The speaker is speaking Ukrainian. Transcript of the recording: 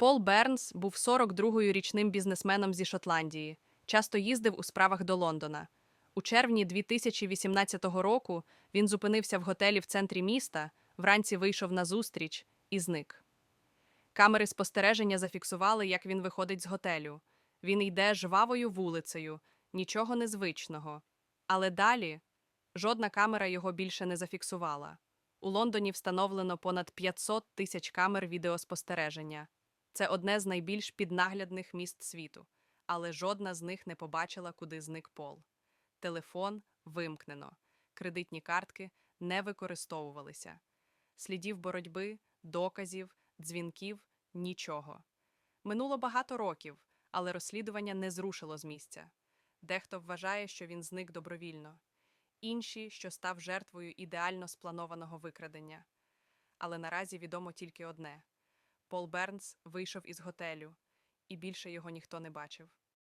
Пол Бернс був 42-ю річним бізнесменом зі Шотландії, часто їздив у справах до Лондона. У червні 2018 року він зупинився в готелі в центрі міста, вранці вийшов на зустріч і зник. Камери спостереження зафіксували, як він виходить з готелю. Він йде жвавою вулицею, нічого незвичного. Але далі жодна камера його більше не зафіксувала. У Лондоні встановлено понад 500 тисяч камер відеоспостереження. Це одне з найбільш піднаглядних міст світу, але жодна з них не побачила, куди зник пол. Телефон вимкнено, кредитні картки не використовувалися. Слідів боротьби, доказів, дзвінків нічого. Минуло багато років, але розслідування не зрушило з місця. Дехто вважає, що він зник добровільно, інші, що став жертвою ідеально спланованого викрадення. Але наразі відомо тільки одне: Пол Бернс вийшов із готелю, і більше його ніхто не бачив.